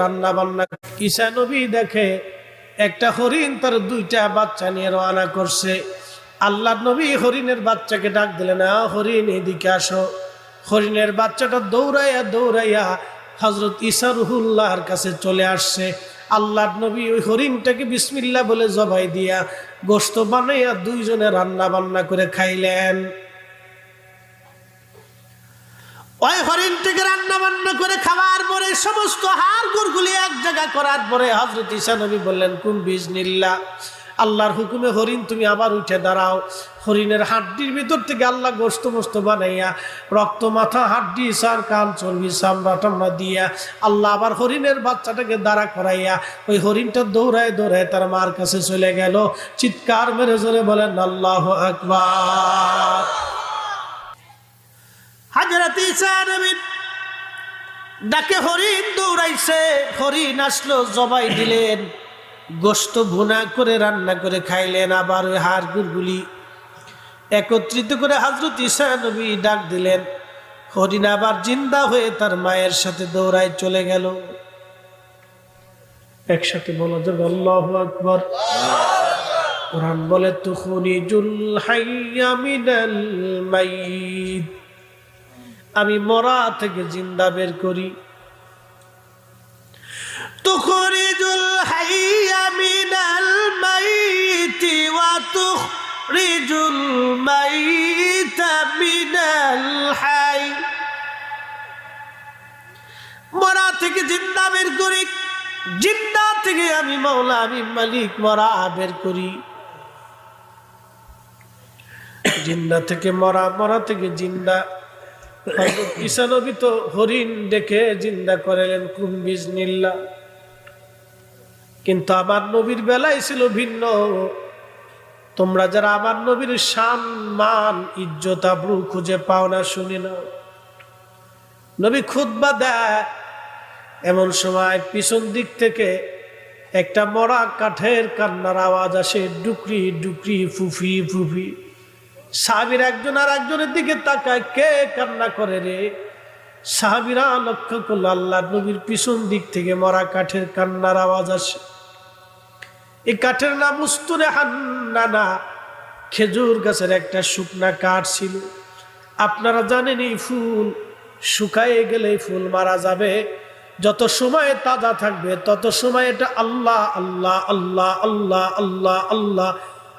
রান্না বান্না ঈসা নবী দেখে? একটা হরিণ তার দুইটা বাচ্চা নিয়ে রওনা করছে। আল্লাহ নবী হরিণের বাচ্চাকে ডাক দিলেন হরিণ, এদিকে আসো। হরিণের বাচ্চাটা দৌড়াইয়া দৌড়াইয়া হজরত ঈসা রুহুল্লাহর কাছে চলে আসছে। আল্লাহ নবী ওই হরিণটাকে বিসমিল্লা বলে জবাই দিয়া গোস্ত বানাইয়া দুইজনে রান্না বান্না করে খাইলেন। ওই হরিণটিকে রান্না বান্না করে খাওয়ার পরে সমস্ত হাড় গুড়গুলি এক জায়গা করার পরে হজরত নবী বললেন, কুম বিজনিল্লা আল্লাহর হুকুমে হরিণ তুমি আবার উঠে দাঁড়াও। হরিণের হাড্ডির ভিতর থেকে আল্লাহ গোস্ত মোস্ত বানাইয়া, রক্ত মাথা, হাড্ডি, সার, কান, চর্বি, চামড়া টামড়া দিয়া আল্লাহ আবার হরিণের বাচ্চাটাকে দাঁড়া করাইয়া ওই হরিণটা দৌড়ায় দৌড়ায় তার মার কাছে চলে গেল। চিৎকার মেরে জোরে বলেন, আল্লাহ আকবার। ডাকে হরিণ দৌড়াইছে, হরিণ আসলো, জবাই দিলেন। গোস্ত ভুনা করে রান্না করে খাইলেন, আবার ওই হাড় গুড়গুলি একত্রিত করে হজরত ঈসা নবী ডাক দিলেন। হরিণ আবার জিন্দা হয়ে তার মায়ের সাথে দৌড়ায় চলে গেল। একসাথে বলা যাবে আল্লাহ আকবর। কোরআন বলে, তুখনিজুল হাইয়া মিনাল মাইত। আমি মরা থেকে জিন্দা বের করি। তুখরিজুল হাইয়া মিনাল মাইতি ওয়া তুখরিজুল মাইতা মিনাল হাই। মরা থেকে জিন্দা বের করি, জিন্দা থেকে আমি মাওলা, আমি মালিক, মরা বের করি। জিন্দা থেকে মরা মরা থেকে জিন্দা। হযরত ঈসা নবী তো হরিণ দেখে জিন্দা করেলেন কুম্বিজ নিল্লা। কিন্তু আমার নবীর বেলায় ছিল ভিন্ন। তোমরা যারা আমার নবীর শান, মান, ইজ্জত, আবরু খুঁজে পাও না, শুনি না। নবী খুতবা দেয়। এমন সময় পিছন দিক থেকে একটা মরা কাঠের কান্নার আওয়াজ আসে, ডুকরি ডুকরি, ফুফি ফুফি। সাহাবির একজন আর একজনের দিকে তাকায়, কে কান্না করে রে? সাহাবিরা লক্ষ্য করল আল্লাহ নবীর পিছন দিক থেকে মরা কাঠের কান্নার আওয়াজ আসে। এই কাঠের নাম উস্তুরে হান্নানা খেজুর গাছের একটা শুকনা কাঠ ছিল। আপনারা জানেন এই ফুল শুকায়ে গেলে ফুল মারা যাবে। যত সময় তাজা থাকবে, তত সময় এটা আল্লাহ আল্লাহ আল্লাহ আল্লাহ আল্লাহ আল্লাহ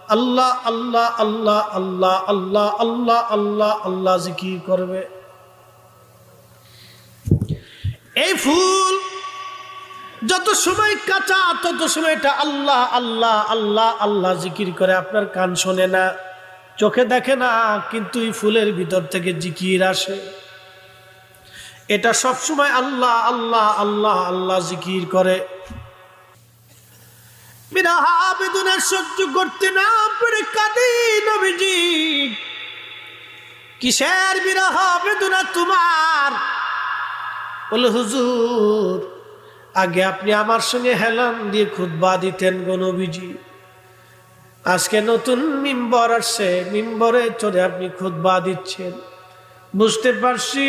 আল্লাহ আল্লাহ আল্লাহ আল্লাহ আল্লাহ আল্লাহ আল্লাহ আল্লাহ জিকির করবে এই ফুল যত সময় কাঁচা তত সময় এটা আল্লাহ আল্লাহ আল্লাহ আল্লাহ জিকির করে আপনার কান শোনে না চোখে দেখে না কিন্তু এই ফুলের ভিতর থেকে জিকির আসে এটা সব সময় আল্লাহ আল্লাহ আল্লাহ আল্লাহ জিকির করে বিরাহ বেদনা সহ্য করতে না পেরে কাঁদি নবীজি। কিসের বিরহ বেদনা তোমার? বলে, হুজুর, আগে আপনি আমার সঙ্গে হেলান দিয়ে খুদবা দিতেন গো নবীজি। আজকে নতুন মিম্বর আসছে, মিম্বরে চড়ে আপনি খুদবা দিচ্ছেন। বুঝতে পারছি,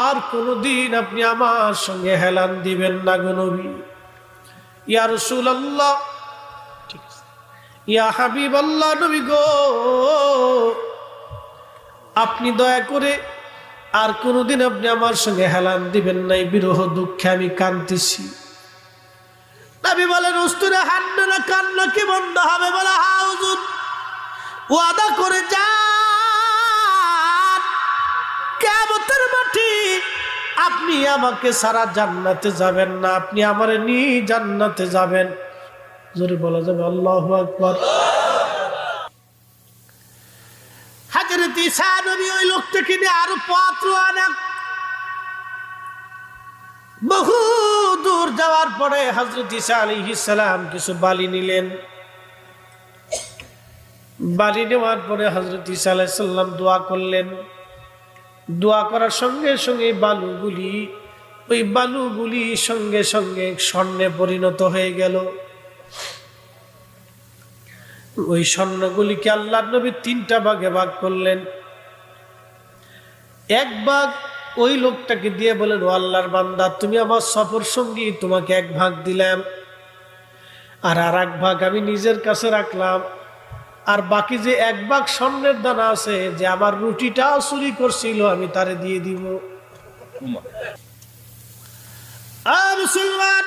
আর কোনোদিন আপনি আমার সঙ্গে হেলান দিবেন না গো নবী। ইয়া রসুল আল্লাহ ঠিক আছে। ইয়া হাবিব আল্লাহ নবী গো। আপনি দয়া করে আর কোনোদিন আপনি আমার সঙ্গে হেলান দিবেন নাই, বিরহ দুঃখে আমি কানতেছি নবী বলেন উস্তুরে হান্না না কান্না কি বন্ধ হবে বলে? হাউজুর ওয়াদা করে যান। কেমতের মাটি আপনি আমাকে সারা জান্নাতে যাবেন না, আপনি আমার নি জান্নাতে যাবেন। জোরে বলা যাবে, আল্লাহ আকবর। নিয়ে বহু দূর যাওয়ার পরে কিছু বালি নিলেন। বালি নেওয়ার পরে দোয়া করলেন। দোয়া করার সঙ্গে সঙ্গে বালুগুলি, ওই বালুগুলি সঙ্গে সঙ্গে স্বর্ণে পরিণত হয়ে গেল। ওই স্বর্ণগুলিকে আল্লাহ নবী তিনটা ভাগে ভাগ করলেন। এক ভাগ ওই লোকটাকে দিয়ে বলেন ও আল্লাহর বান্দা, তুমি আমার সফর সঙ্গী, তোমাকে এক ভাগ দিলাম। আর আর এক ভাগ আমি নিজের কাছে রাখলাম। আর বাকি যে এক ভাগ স্বর্ণের দানা আছে যে আমার রুটিটাও চুরি করছিল আমি তারে দিয়ে দিব। মুসলমান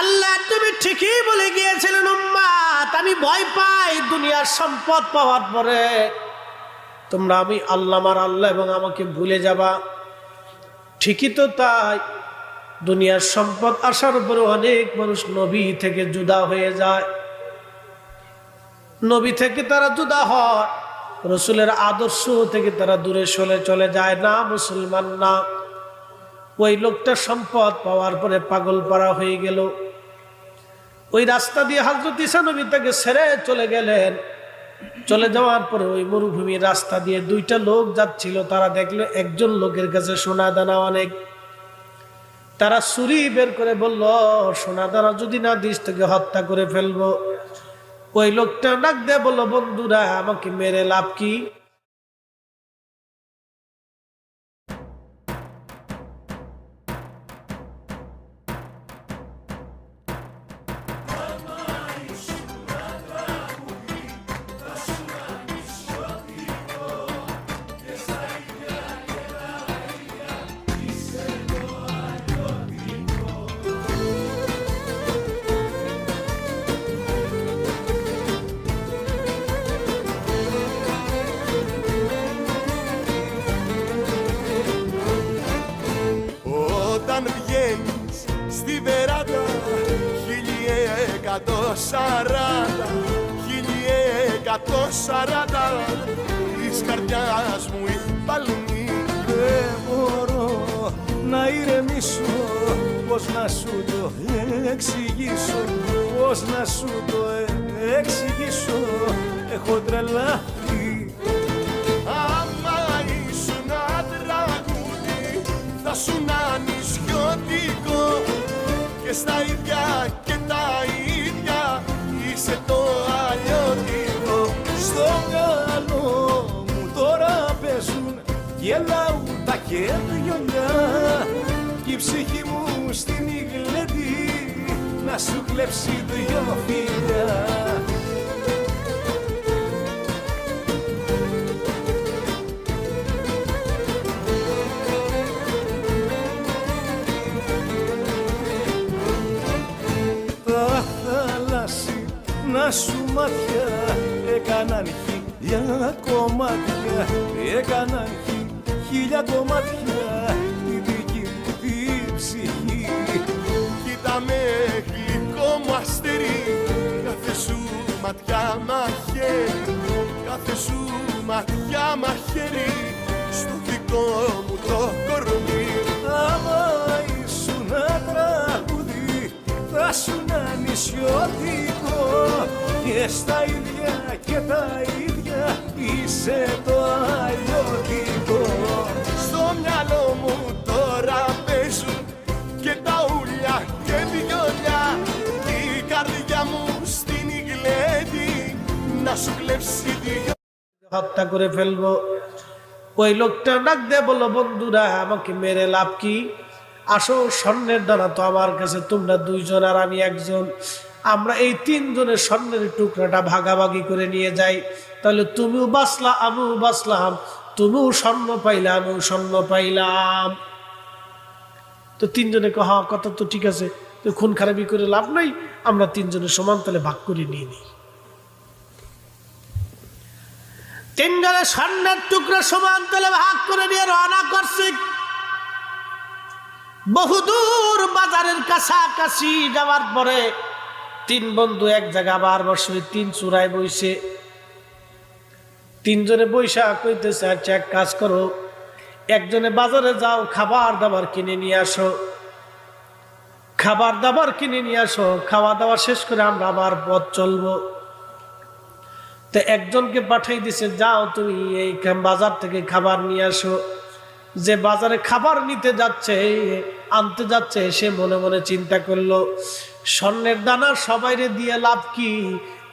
আল্লাহ তুমি ঠিকই বলে গিয়েছিলেন উম্মাত আমি ভয় পাই দুনিয়ার সম্পদ পাওয়ার পরে। তোমরা আমি আল্লাহ আমার আল্লাহ এবং আমাকে ভুলে যাবা। ঠিকই তো তাই দুনিয়ার সম্পদ আসার উপরে অনেক মানুষ নবী থেকে জুদা হয়ে যায়। নবী থেকে তারা জুদা হয়, রসুলের আদর্শ থেকে তারা দূরে সরে চলে যায়। না, মুসলমান না। ওই লোকটা সম্পদ পাওয়ার পরে পাগল পাড়া হয়ে গেল। ওই রাস্তা দিয়ে হাজরত ইসানবী তাকে ছেড়ে চলে গেলেন। চলে যাওয়ার পরে ওই মরুভূমির রাস্তা দিয়ে দুইটা লোক যাচ্ছিল। তারা দেখল একজন লোকের কাছে সোনা দানা অনেক। তারা ছুরি বের করে বলল, সোনা দানা যদি না দিস, তোকে হত্যা করে ফেলব। ওই লোকটা ডাক দেয় বলল বন্ধুরা আমাকে মেরে লাভ কি? Σαράντα Χίλιε εκατό σαράντα Της καρδιάς μου η παλμή Δεν μπορώ να ηρεμήσω. Πώς να σου το εξηγήσω Πώς να σου το εξηγήσω. Έχω τρελαθεί. Άμα ήσουν τραγούδι Θα σου να νησιωτικό Και στα ίδια και τα ίδια Γελάουν τα κέντρια Κι η ψυχή μου στην ηγλετή Να σου κλέψει δυο φιλιά. Τα θάλασσι να σου μάτια έκαναν χίλια κομμάτια. Έκαναν χι- χίλια κομμάτια τη δική μου τη ψυχή. Κοίτα με γλυκό μου αστέρι Κάθε σου ματιά μαχαίρι. Κάθε σου ματιά μαχαίρι Στο δικό μου το κορμί. Άμα ήσουν τραγούδι θα σου να νησιωτικό και στα ίδια και τα ίδια είσαι το αλλιώτικο হত্যা করে ফেলব। ওই লোকটা ডাক বলল, বন্ধুরা, আমাকে মেরে লাভ কি? আসো, স্বর্ণের তো আমার কাছে, তোমরা দুইজন আর আমি একজন। আমরা এই তিনজনের স্বর্ণের টুকরাটা ভাগাভাগি করে নিয়ে যাই। তাহলে তুমিও বাঁচলা, আমিও বাঁচলাম। তুমিও স্বর্ণ পাইলা, আমিও স্বর্ণ পাইলাম। তো তিনজনে কহ কথা তো ঠিক আছে। তো খুন খারাপি করে লাভ নাই। আমরা তিনজনের সমান তাহলে ভাগ করে নিয়ে নিই। তিনজনে স্বর্ণের টুকরো সমান ভাগ করে নিয়ে রওনা করছে। বহুদূর বাজারের কাছাকাছি যাওয়ার পরে তিন বন্ধু এক জায়গা আবার বসে তিন চূড়ায় বইছে। তিনজনে বৈশা কইতেছে আচ্ছা এক কাজ করো, একজনে বাজারে যাও, খাবার দাবার কিনে নিয়ে আসো। খাবার দাবার কিনে নিয়ে আসো, খাওয়া দাওয়া শেষ করে আমরা আবার পথ চলবো। তো একজনকে পাঠাই দিছে, যাও তুমি এই বাজার থেকে খাবার নিয়ে আসো। যে বাজারে খাবার নিতে যাচ্ছে আনতে যাচ্ছে, সে মনে মনে চিন্তা করল, স্বর্ণের দানা সবাইরে দিয়ে লাভ কি?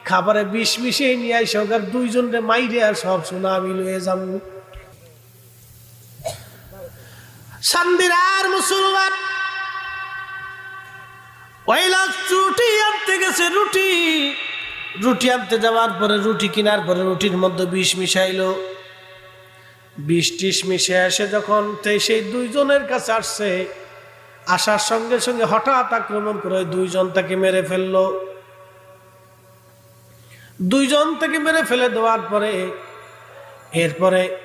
খাবারে বিষ মিশিয়ে নিয়ে আসো আর দুইজনরে মাইরে আর সব সোনা আমি লয়ে যাব। সান্দিরার মুসলমান, ওই রুটি আনতে গেছে রুটি। রুটি আনতে যাওয়ার পরে রুটি কেনার পরে রুটির মধ্যে বিষ মিশাইলো। বিষ টিস মিশে এসে যখন সেই দুইজনের কাছে আসছে, আসার সঙ্গে সঙ্গে হঠাৎ আক্রমণ করে দুইজন তাকে মেরে ফেলল। দুইজন থেকে মেরে ফেলে দেওয়ার পরে, এরপরে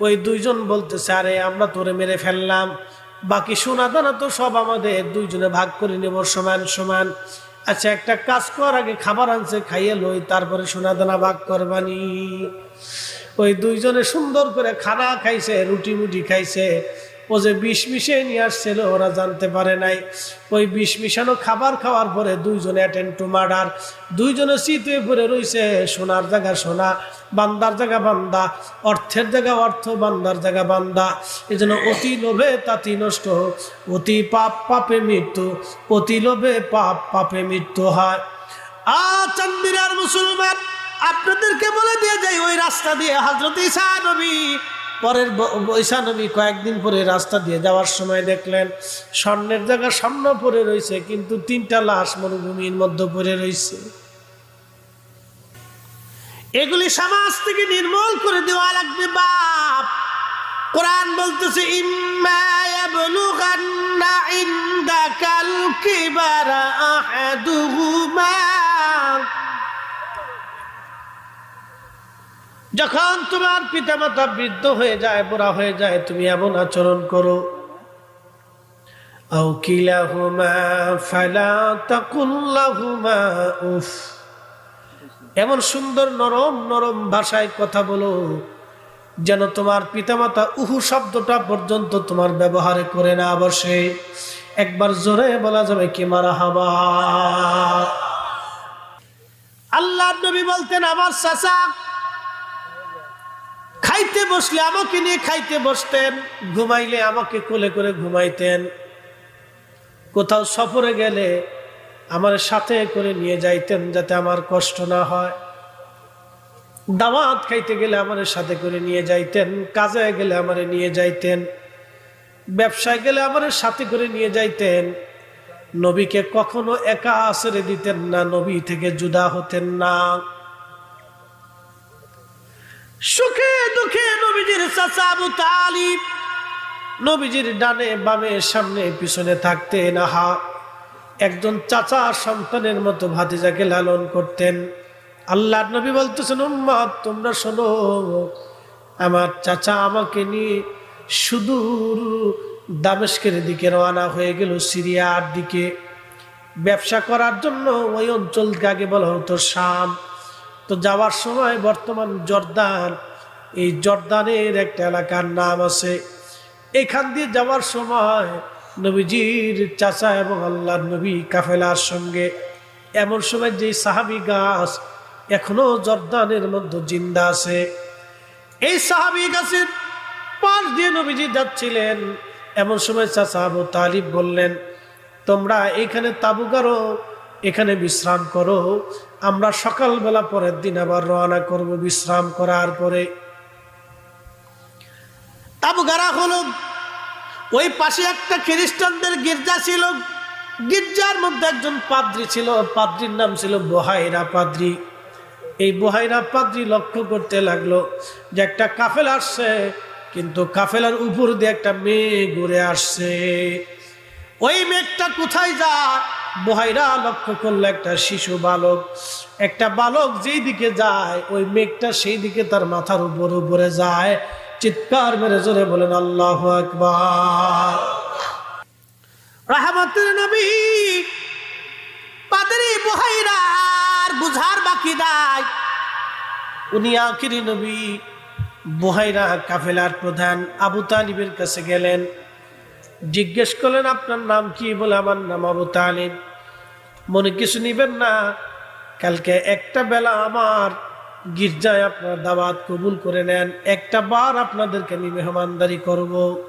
ওই দুইজন বলতেছে, আরে, আমরা তোরে মেরে ফেললাম। বাকি সোনা দানা তো সব আমাদের। দুইজনে ভাগ করে নেব সমান সমান। আচ্ছা একটা কাজ কর, আগে খাবার আনছে, খাইয়ে লই, তারপরে সোনা দানা ভাগ করবানি। ওই দুইজনে সুন্দর করে খানা খাইছে, রুটি মুটি খাইছে ও যে বিষ মিশিয়ে নিয়ে আসছিল, ওরা জানতে পারে নাই। ওই বিষ মিশানো খাবার খাওয়ার পরে দুইজনে অ্যাটেন্ড টু মার্ডার দুইজনে শীতে পরে রইছে, সোনার জায়গা সোনা, বান্দার জায়গা বান্দা, অর্থের জায়গা অর্থ, বান্দার জায়গা বান্দা। এই জন্য অতি লোভে তাতি নষ্ট, অতি পাপ পাপে মৃত্যু, অতি লোভে পাপ পাপে মৃত্যু হয়। আ চান্দিরার মুসলমান, আপনাদেরকে বলে দিয়ে যাই, ওই রাস্তা দিয়ে হজরত ঈসা নবী পরের ব- নবী কয়েকদিন পরে রাস্তা দিয়ে যাওয়ার সময় দেখলেন, স্বর্ণের জায়গা স্বর্ণ পরে রয়েছে কিন্তু তিনটা লাশ মরুভূমির মধ্যে পড়ে রয়েছে এগুলি সমাজ থেকে নির্মূল করে দেওয়া লাগবে বাপ। কোরআন বলতেছে, ইম্মা যখন তোমার পিতামাতা বৃদ্ধ হয়ে যায়, বুড়া হয়ে যায়, তুমি এমন আচরণ করো। এমন সুন্দর নরম নরম ভাষায় কথা বলো, যেন তোমার পিতামাতা উহু শব্দটা পর্যন্ত তোমার ব্যবহারে করে না বসে। একবার জোরে বলা যাবে, কি মারা হাবা আল্লাহ নবী বলতেন, আমার চাচা খাইতে বসলে আমাকে নিয়ে খাইতে বসতেন, ঘুমাইলে আমাকে কোলে করে ঘুমাইতেন। কোথাও সফরে গেলে আমার সাথে করে নিয়ে যাইতেন যাতে আমার কষ্ট না হয়। দাওয়াত খাইতে গেলে আমার সাথে করে নিয়ে যাইতেন, কাজে গেলে আমার নিয়ে যাইতেন, ব্যবসায় গেলে আমার সাথে করে নিয়ে যাইতেন। নবীকে কখনো একা আশ্রে দিতেন না, নবী থেকে জুদা হতেন না। সুখে দুঃখে নবীজির চাচা আবু তালিব। নবীজির ডানে বামে সামনে পিছনে থাকতে নাহা। একজন চাচা সন্তানের মতো ভাতিজাকে লালন করতেন। আল্লাহ নবী বলতেছেন, উম্মত, তোমরা শোনো, আমার চাচা আমাকে নিয়ে সুদূর দামেস্কের দিকে রওনা হয়ে গেল সিরিয়ার দিকে। ব্যবসা করার জন্য ওই অঞ্চলকে আগে বলা হতো শাম। তো যাওয়ার সময় বর্তমান জর্দান, এই জর্দানের একটা এলাকার নাম আছে। এখান দিয়ে যাওয়ার সময় নবীজির চাচা এবং আল্লাহ নবী কাফেলার সঙ্গে এমন সময় যে সাহাবি গাছ এখনও জর্দানের মধ্যে জিন্দা আছে, এই সাহাবি গাছের পাশ দিয়ে নবীজি যাচ্ছিলেন। এমন সময় চাচা আবু তালিব বললেন, তোমরা এখানে তাবু করো, এখানে বিশ্রাম করো আমরা সকালবেলা পরের দিন আবার রওনা করব বিশ্রাম করার পরে। তাবু গাড়া হলো, ওই পাশে একটা খ্রিস্টানদের গির্জা ছিল। গির্জার মধ্যে একজন পাদ্রি ছিল, পাদ্রির নাম ছিল বহাইরা পাদ্রি। এই বহাইরা পাদ্রি লক্ষ্য করতে লাগল যে একটা কাফেল আসছে, কিন্তু কাফেলার উপর দিয়ে একটা মেয়ে ঘুরে আসছে। ওই মেঘটা কোথায় যা বহাইরা লক্ষ্য করল একটা শিশু বালক। একটা বালক যেই দিকে যায়, ওই মেঘটা সেই দিকে তার মাথার উপর উপরে যায়। চিৎকার মেরে জোরে বলেন, আল্লাহ আকবার। রাহমাতুল নবী পাদরি বহাইরার বুঝার বাকি নাই। উনি আখিরি নবী, বহাইরা কাফেলার প্রধান আবু তালিবের কাছে গেলেন। জিজ্ঞেস করলেন, আপনার নাম কি? বলে, আমার নাম আবু তালিব। মনে কিছু নিবেন না? কালকে একটা বেলা আমার গির্জায় আপনার দাওয়াত কবুল করে নেন। একটা বার আপনাদেরকে আমি মেহমানদারি করব।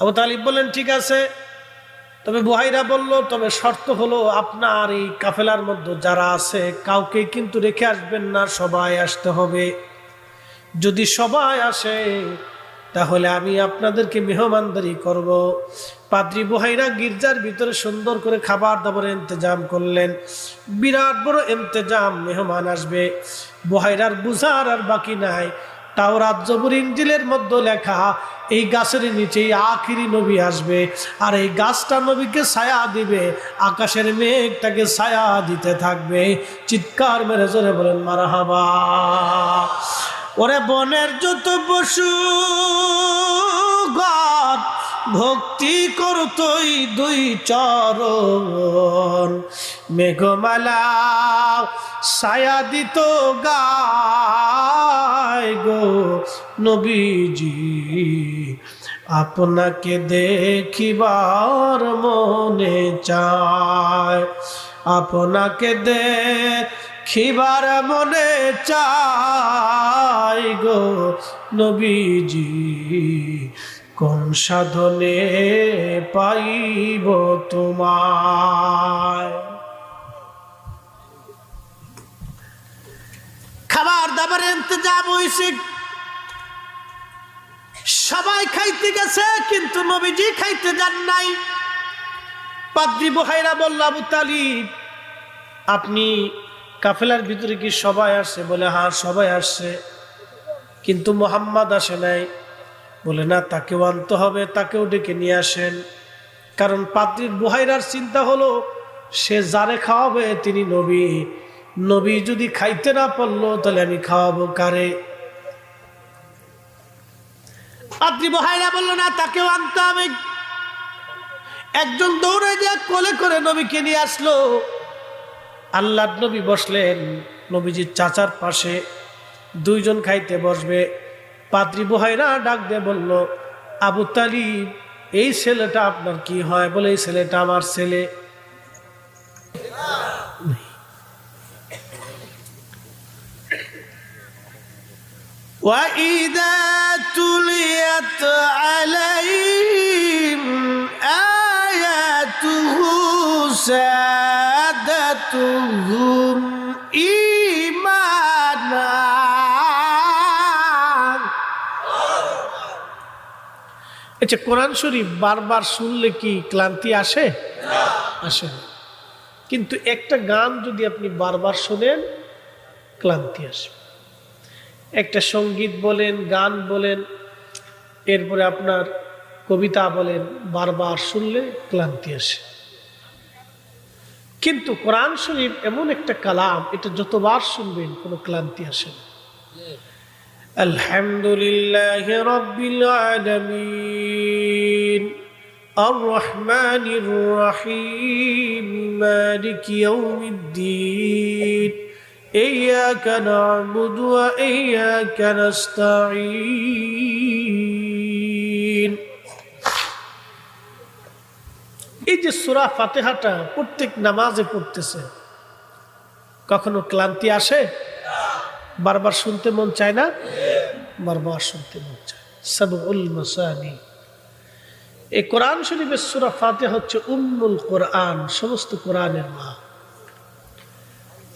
আবু তালিব বললেন, ঠিক আছে। তবে বুহাইরা বলল, তবে শর্ত হলো আপনার এই কাফেলার মধ্যে যারা আছে, কাউকে কিন্তু রেখে আসবেন না, সবাই আসতে হবে। যদি সবাই আসে তাহলে আমি আপনাদেরকে মেহমানদারি করব। পাদ্রি বহাইরা গির্জার ভিতরে সুন্দর করে খাবার দাবার ইন্তজাম করলেন। বিরাট বড় ইন্তজাম মেহমান আসবে। বহাইরার বুঝার আর বাকি নাই। তাও রাজ্যপুর ইঞ্জিলের মধ্যে লেখা, এই গাছের নিচেই আখিরি নবী আসবে। আর এই গাছটা নবীকে ছায়া দিবে। আকাশের মেঘ তাকে ছায়া দিতে থাকবে। চিৎকার মেরে জোরে বলেন, মারাহাবা। ওরে বনের যত পশু গণ, ভক্তি করতই দুই চরণ। মেঘমালা ছায়া দিত গায় গো নবীজি, আপনাকে দেখিবার মনে চায়। আপনাকে দেখিবার মনে চাই গো নবীজি, কোন সাধনে পাইব তোমায়? খাবার দাবারের ইন্তজাম হয়েছে সবাই খাইতে গেছে, কিন্তু নবীজি খাইতে যান নাই। পাদ্রি বহাইরা বলল, আবু তালিব, আপনি কাফেলার ভিতরে কি সবাই আসছে বলে হ্যাঁ সবাই আসছে কিন্তু মোহাম্মদ আসে নাই। বলে, না, তাকেও আনতে হবে, তাকেও ডেকে নিয়ে আসেন। কারণ পাত্রীর বুহাইরার চিন্তা হলো, সে যারে খাওয়াবে তিনি নবী। নবী যদি খাইতে না পারল, তাহলে আমি খাওয়াবো কারে? পাত্রী বহাইরা বলল, না, তাকেও আনতে হবে। একজন দৌড়ে গিয়ে কোলে করে নবীকে নিয়ে আসলো। আল্লাহ নবী বসলেন নবীজির চাচার পাশে দুইজন খাইতে বসবে পাত্রী বহাইরা ডাক দিয়ে বলল আবু তালিব এই ছেলেটা আপনার কি হয় বলে এই ছেলেটা আমার ছেলে وإذا تليت عليهم آياته زادتهم إيمانا আচ্ছা কোরআন শরীফ বারবার শুনলে কি ক্লান্তি আসে আসে না। কিন্তু একটা গান যদি আপনি বারবার শোনেন ক্লান্তি আসে একটা সঙ্গীত বলেন গান বলেন এরপরে আপনার কবিতা বলেন বারবার শুনলে ক্লান্তি আসে কিন্তু কোরআন শরীফ এমন একটা কালাম এটা যতবার শুনবেন কোনো ক্লান্তি আসে না আলহামদুলিল্লাহ রব্বিল আলামিন الرحمن الرحيم مالك يوم الدين إياك نعبد وإياك نستعين এই যে সুরা ফাতেহাটা প্রত্যেক নামাজে পড়তেছে, কখনো ক্লান্তি আসে? বারবার শুনতে মন চায় না? বারবার শুনতে মন চায় এই কোরআন শরীফের সুরা ফাতে হচ্ছে উম্মুল কোরআন, সমস্ত কোরআনের মা।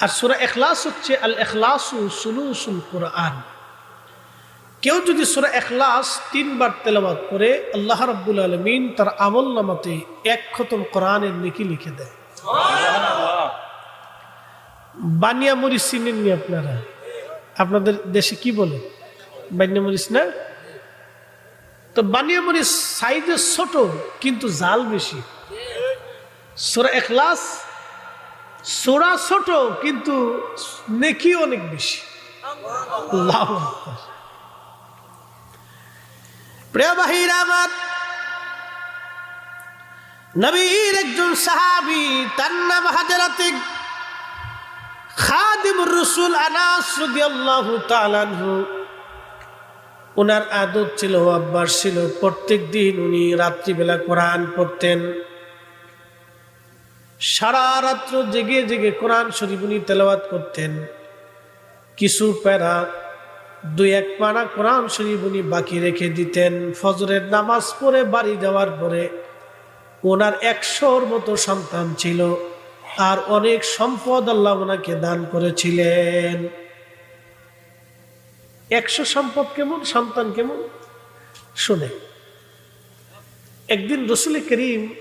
আর সুরা এখলাস হচ্ছে আল এখলাসু সুলুসুল কোরআন। কেউ যদি সুরা এখলাস তিনবার তেলাবাদ করে আল্লাহ রব্বুল আলমিন তার আমল নামাতে এক খতম কোরআনের নেকি লিখে দেয়। বানিয়া মরিচ চিনেননি আপনারা? আপনাদের দেশে কি বলে? বানিয়া মরিচ না? তো বানিয়া মরিচ সাইজে ছোট কিন্তু জাল বেশি। সুরা এখলাস সোরা ছোট কিন্তু নেকি অনেক বেশি। আল্লাহু আকবার। প্রিয় বাহির আমার, নবীর একজন সাহাবি, তার নাম হাজারাতে খাদিমুর রসুল আনাস রাদিয়াল্লাহু তাআলা ওনার আদত ছিল অভ্যাস ছিল, প্রত্যেক দিন উনি রাত্রিবেলা কোরআন পড়তেন। সারা রাত্র জেগে জেগে কোরআন শরীফ উনি তেলাওয়াত করতেন। কিছু প্যারা দুই এক পাড়া কোরআন শরীফ উনি বাকি রেখে দিতেন। ফজরের নামাজ পড়ে বাড়ি যাওয়ার পরে ওনার একশোর মতো সন্তান ছিল। আর অনেক সম্পদ আল্লাহ ওনাকে দান করেছিলেন। একশো সম্পদ কেমন? সন্তান কেমন? শোনে। একদিন রসুল করিম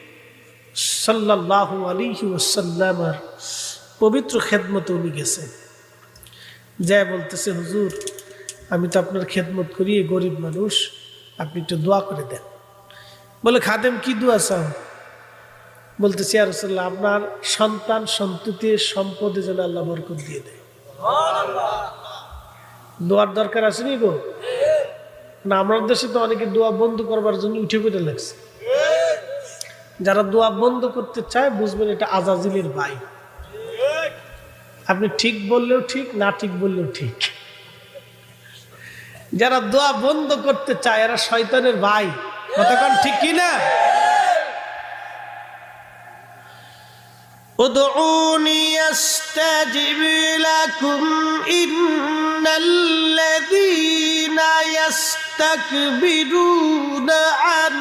সাল্লাহ আলিহি ওসাল্লামার পবিত্র খেদমতে উনি গেছেন। যা বলতেছে, হুজুর আমি তো আপনার খেদমত করি এই গরিব মানুষ আপনি একটু দোয়া করে দেন। বলে খাদেম কি দোয়া চাও? বলতেছি আর রসুল্লাহ আপনার সন্তান সন্ততি সম্পদে যেন আল্লাহ বরকত দিয়ে দেয়। দোয়ার দরকার আসেনি গো? না আমার দেশে তো অনেকে দোয়া বন্ধ করবার জন্য উঠে পড়ে লাগছে। যারা দোয়া বন্ধ করতে চায় বুঝবেন এটা আজাজিলের ভাই আপনি ঠিক বললেও ঠিক না ঠিক বললেও ঠিক। যারা দোয়া বন্ধ করতে চায় এরা শয়তানের ভাই কতক্ষণ ঠিক কি না ادعوني يستجب لكم إن الذين يستكبرون عن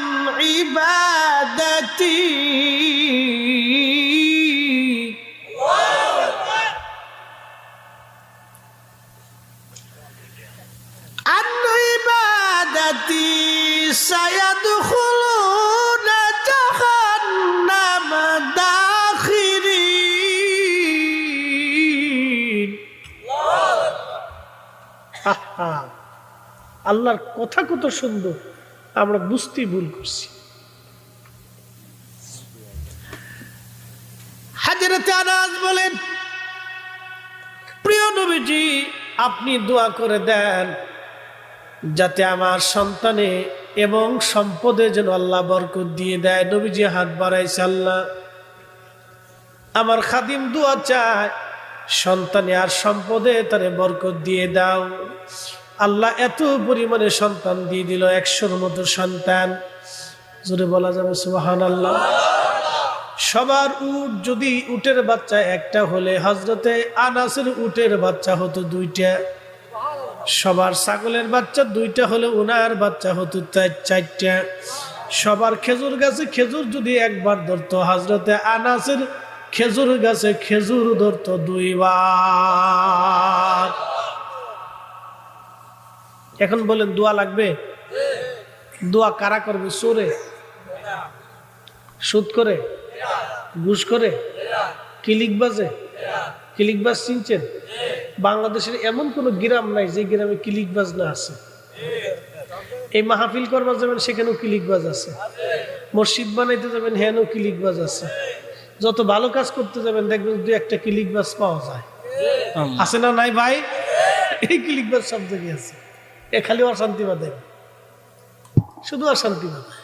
আল্লাহর কথা কত সুন্দর, আমরা বুঝতেই ভুল করছি। হাজরতে আনাজ বলেন, প্রিয় নবীজি, আপনি দোয়া করে দেন যাতে আমার সন্তানে এবং সম্পদে যেন আল্লাহ বরকত দিয়ে দেয়। নবীজি হাত বাড়াইছে আল্লাহ, আমার খাদিম দোয়া চায়, সন্তানে আর সম্পদে তারে বরকত দিয়ে দাও। আল্লাহ এত পরিমাণে সন্তান দিয়ে দিল, একশোর মতো সন্তান। জোরে বলা যাবে সুবাহান আল্লাহ সবার উট যদি উটের বাচ্চা একটা হলে হজরতে আনাসের উটের বাচ্চা হতো দুইটা। সবার ছাগলের বাচ্চা দুইটা হলে ওনার বাচ্চা হতো চার- চারটা। সবার খেজুর গাছে খেজুর যদি একবার ধরতো হজরতে আনাসের খেজুর গাছে খেজুর ধরতো দুইবার। এখন বলেন দোয়া লাগবে? দোয়া কারা করবে? সোরে। সুদ করে? ঘুষ করে? কিলিক বাজে? কিলিক বাজ চিনছেন? বাংলাদেশের এমন কোনো গ্রাম নাই যে গ্রামে কিলিক বাজ না আছে। এই মাহফিল করবার যাবেন সেখানেও কিলিক বাজ আছে। মসজিদ বানাইতে যাবেন হ্যানও কিলিক বাজ আছে। যত ভালো কাজ করতে যাবেন দেখবেন দু একটা কিলিক বাজ পাওয়া যায়। আছে না নাই ভাই? এই কিলিক বাজ সব জায়গায় আছে। এ খালি অশান্তি বাদে শুধু অশান্তি বাদে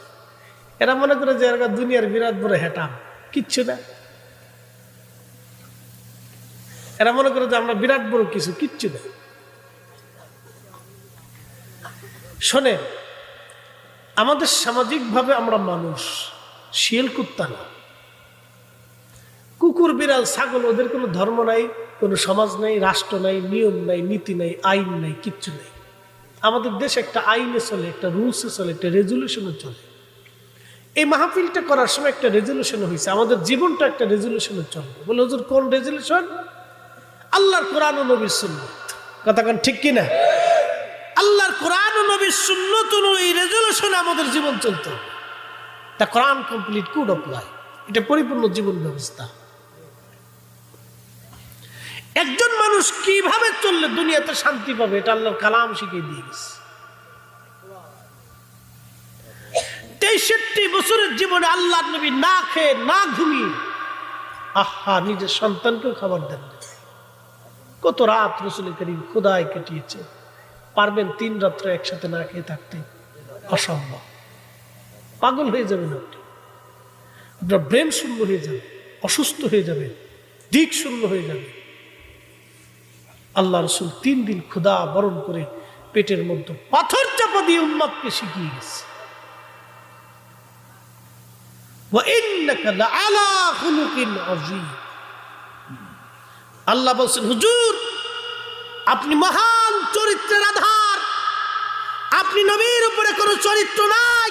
এরা মনে করে যে এরা দুনিয়ার বিরাট বড় হেটাম। কিচ্ছু না। এরা মনে করে যে আমরা বিরাট বড় কিছু, কিচ্ছু না। শোনেন, আমাদের সামাজিকভাবে আমরা মানুষ শিয়াল কুত্তা না। কুকুর, বিড়াল, ছাগল, ওদের কোনো ধর্ম নাই, কোনো সমাজ নাই, রাষ্ট্র নাই, নিয়ম নাই, নীতি নাই, আইন নাই, কিচ্ছু নেই। আমাদের দেশ একটা আইনে চলে, একটা রুলসে চলে, একটা রেজুলেশনে চলে। এই মাহফিলটা করার সময় একটা রেজুলেশন হয়েছে, আমাদের জীবনটা একটা রেজুলেশনে চলবে। বলে, হুজুর, কোন রেজুলেশন? আল্লাহর কোরআন ও নবীর সুন্নত। কথা কোন ঠিক কিনা আল্লাহর কোরআন ও নবীর সুন্নত এই রেজুলেশনে আমাদের জীবন চলতে হবে। তা কোরআন কমপ্লিট কুড অপ্লাই এটা পরিপূর্ণ জীবন ব্যবস্থা। একজন মানুষ কীভাবে চললে দুনিয়াতে শান্তি পাবে, এটা আল্লাহর কালাম শিখিয়ে দিয়ে গেছে। তেষট্টি বছরের জীবনে আল্লাহ নবী না খেয়ে, না ঘুমিয়ে, আহা, নিজের সন্তানকেও খাবার দেন কত রাত রসুল করিম খোদায় কেটিয়েছে, পারবেন তিন রাত্র একসাথে না খেয়ে থাকতে? অসম্ভব। পাগল হয়ে যাবেন আপনি। আপনার ব্রেন শূন্য হয়ে যাবে, অসুস্থ হয়ে যাবে দিক শূন্য হয়ে যাবে। আল্লাহ রসুল তিন দিন ক্ষুদা বরণ করে পেটের মধ্যে পাথর চাপা দিয়ে উম্মাদকে শিখিয়ে গেছে। আল্লাহ বলছেন, হুজুর, আপনি মহান চরিত্রের আধার। আপনি নবীর উপরে কোনো চরিত্র নাই।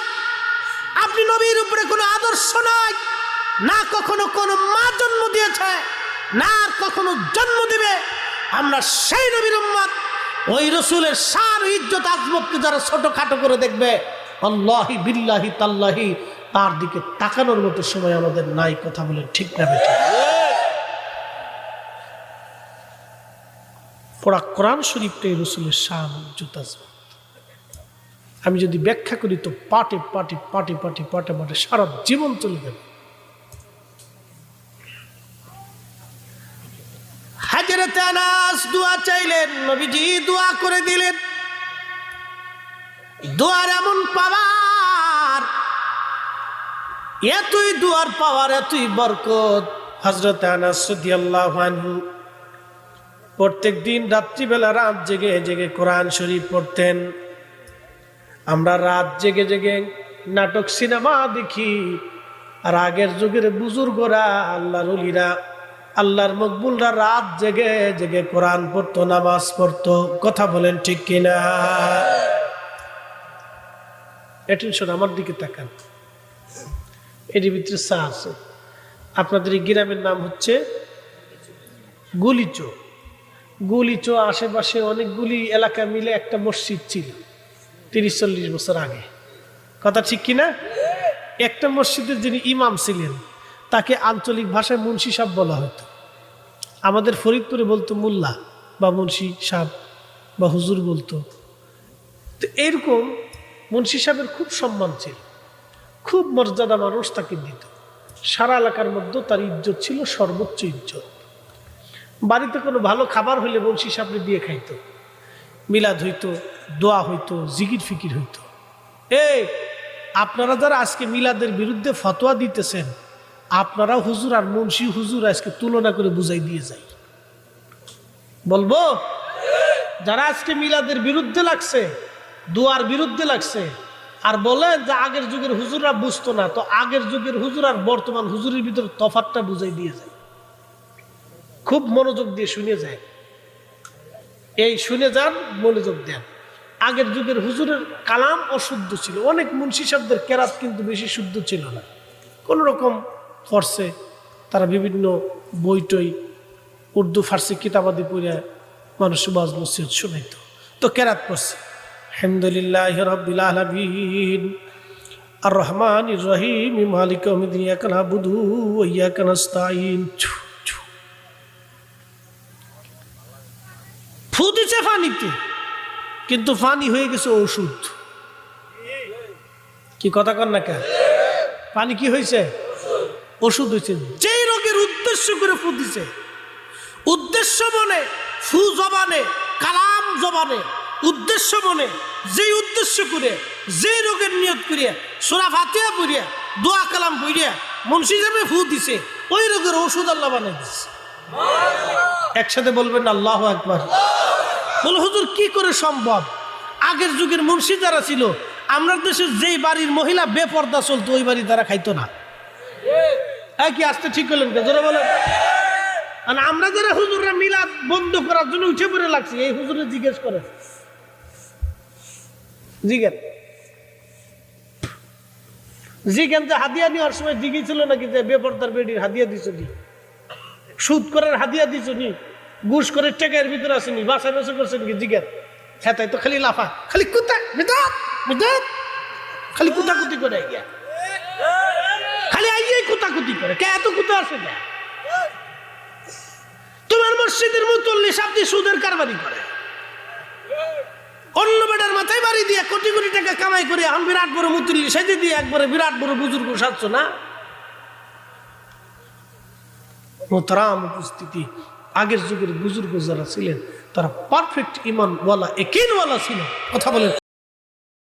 আপনি নবীর উপরে কোনো আদর্শ নাই। না কখনো কোনো মা জন্ম দিয়েছে, না কখনো জন্ম দিবে। আমরা সেই নবীর উম্মত। ওই রসুলের সার, ইজ্জত, আজমতকে যারা ছোট খাটো করে দেখবে, আল্লাহি বিল্লাহি তাল্লাহি, তার দিকে তাকানোর মতো সময় আমাদের নাই, কথা বলেন ঠিক না বেঠিক পড়া কোরআন শরীফটাই রসুলের শান জুতাজমা আমি যদি ব্যাখ্যা করি তো পাটে পাটে পাটে পাটে পাটে পাটে সারা জীবন চলে যাবে। দোয়া চাইলেন, নবীজি দোয়া করে দিলেন। দোয়ার এমন পাওয়ার, এতই দোয়ার পাওয়ার, এতই বরকত। হজরত প্রত্যেক দিন রাত্রিবেলা রাত জেগে জেগে কোরআন শরীফ পড়তেন। আমরা রাত জেগে জেগে নাটক সিনেমা দেখি, আর আগের যুগের বুজুর্গরা, আল্লাহর আল্লাহর মকবুলরা রাত জেগে জেগে কোরআন পড়তো, নামাজ পড়তো। কথা বলেন ঠিক কিনা? অ্যাটেনশন আমার দিকে তাকান। এর ভিতরে চা আছে। আপনাদের এই গ্রামের নাম হচ্ছে গুলিচো। গুলিচো আশেপাশে অনেকগুলি এলাকা মিলে একটা মসজিদ ছিল তিরিশ চল্লিশ বছর আগে। কথা ঠিক কিনা? একটা মসজিদের যিনি ইমাম ছিলেন তাকে আঞ্চলিক ভাষায় মুন্সি সাহেব বলা হতো। আমাদের ফরিদপুরে বলতো মোল্লা বা মুন্সি সাহেব বা হুজুর বলতো। তো এরকম মুন্সি সাহেবের খুব সম্মান ছিল। খুব মর্যাদা মানুষ তাকে দিত। সারা এলাকার মধ্যে তার ইজ্জত ছিল সর্বোচ্চ ইজ্জত। বাড়িতে কোনো ভালো খাবার হইলে বংশী সাপড়ে দিয়ে খাইতো। মিলাদ হইতো, দোয়া হইতো, জিকির ফিকির হইতো। এই, আপনারা যারা আজকে মিলাদের বিরুদ্ধে ফতোয়া দিতেছেন আপনারা হুজুর আর মুন্সি হুজুর আজকে তুলনা করে বুঝাই দিয়ে যাই। বলব? যারা আজকে মিলাদের বিরুদ্ধে লাগছে, দুয়ার বিরুদ্ধে লাগছে, আর বলেন যে আগের যুগের হুজুররা বুঝতো না, তো আগের যুগের হুজুর আর বর্তমান হুজুরের ভিতরে তফাতটা বুঝাই দিয়ে যায় খুব মনোযোগ দিয়ে শুনে যায় এই শুনে যান, মনোযোগ দেন। আগের যুগের হুজুরের কালাম অশুদ্ধ ছিল। অনেক মুন্সি শব্দের কেরাত কিন্তু বেশি শুদ্ধ ছিল না। কোন ফর্সে তারা বিভিন্ন বই টই উর্দু, ফার্সি কিতাবাদি পড়ে মানুষ বাজ মসজিদ শুনাইতো। তো কেরাত পড়ছে? আলহামদুলিল্লাহ রব্বিল আলামিন। আর রহমান রহিম। মালিক মিদিন ইয়াকা নাবুদু ওয়া ইয়াকা নাস্তাইন ছু ছু। ফু দিছে পানিতে কিন্তু ফানি হয়ে গেছে ওষুধ কি কথা কর না কে পানি কি হয়েছে? ওষুধ হয়েছে। যেই রোগের উদ্দেশ্য করে ফু দিছে, উদ্দেশ্য মনে ফু জবানে, কালাম জবানে। উদ্দেশ্য মনে যেই উদ্দেশ্য করে, যেই রোগের নিয়ত করিয়া সোরা ফাতিয়া পড়িয়া, দোয়া কালাম পড়িয়া মুন্সি যাবে ফু দিছে, ওই রোগের ওষুধ আল্লাহ বানাই দিছে। একসাথে বলবেন, আল্লাহ একবার বল, হুজুর, কি করে সম্ভব? আগের যুগের মুন্সি যারা ছিল আমরা দেশের যেই বাড়ির মহিলা বেপর্দা চলতো, ওই বাড়ি তারা খাইতো না। এই কি আসতে ঠিক করলেন জোরে বলেন। আর আমরা যারা হুজুররা মিলাদ বন্ধ করার জন্য উঠে পড়ে লাগছে, এই হুজুরে জিজ্ঞেস করে। জিজ্ঞেস। জিজ্ঞেন যে হাদিয়া নেওয়ার সময় জিজ্ঞেছিল নাকি যে বেপর্দার বেডির হাদিয়া দিছ নি সুদ করার হাদিয়া দিছ নি ঘুষ করে টেকের ভিতরে আসেনি? বাসা বসে করছেন কি? জিজ্ঞেস। হ্যাঁ তো খালি লাফা। খালি কুতা খালি কুতাকুতি করে গিয়া কুতাকুতি করে? কে এত কুতা আসে তোমার মসজিদের মুতল্লি সাবদি সুদের কারবারি করে। অন্য বেটার মাথায় বাড়ি দিয়ে কোটি কোটি টাকা কামাই করে এখন বিরাট বড় মুতুল্লি, সেজে দিয়ে একবারে বিরাট বড় বুজুর্গ সাজছো না? মোহতারাম উপস্থিতি, আগের যুগের বুজুর্গ যারা ছিলেন, তারা পারফেক্ট ইমান ওয়ালা একিন ওয়ালা ছিল কথা বলেন।